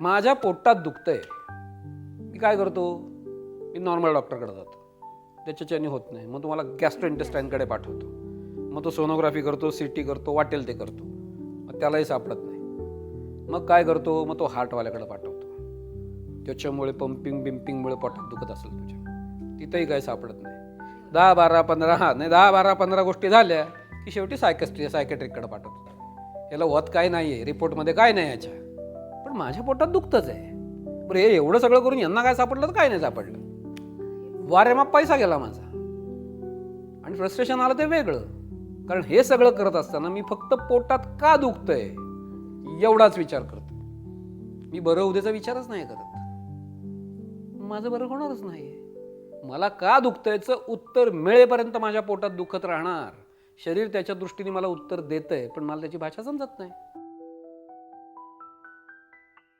माझ्या पोटात दुखतंय. मी काय करतो? मी नॉर्मल डॉक्टरकडे जातो. त्याच्याच्याने होत नाही. मग तुम्हाला गॅस्ट्रो इंटेस्टाईनकडे पाठवतो. मग तो सोनोग्राफी करतो सी टी करतो वाटेल ते करतो. मग त्यालाही सापडत नाही. मग काय करतो? मग तो हार्टवाल्याकडे पाठवतो. त्याच्यामुळे पंपिंग बिम्पिंगमुळे पोटात दुखत असेल तुझ्या. तिथंही काय सापडत नाही. दहा बारा पंधरा हा नाही दहा बारा पंधरा गोष्टी झाल्या की शेवटी सायकस्ट्री सायकेट्रिककडे पाठवतो. याला वत काय नाही आहे रिपोर्टमध्ये काय नाही याच्या. पण माझ्या पोटात दुखतंच आहे. बरं हे एवढं सगळं करून यांना काय सापडलं तर काय नाही सापडलं? वारेमाप पैसा गेला माझा. आणि फ्रस्ट्रेशन आलं ते वेगळं. कारण हे सगळं करत असताना मी फक्त पोटात का दुखतंय एवढाच विचार करतो. मी बरं उद्याचा विचारच नाही करत. माझं बरं होणारच नाही मला का दुखतंयचं उत्तर मिळेपर्यंत माझ्या पोटात दुखत राहणार. शरीर त्याच्या दृष्टीने मला उत्तर देतंय पण मला त्याची भाषा समजत नाही.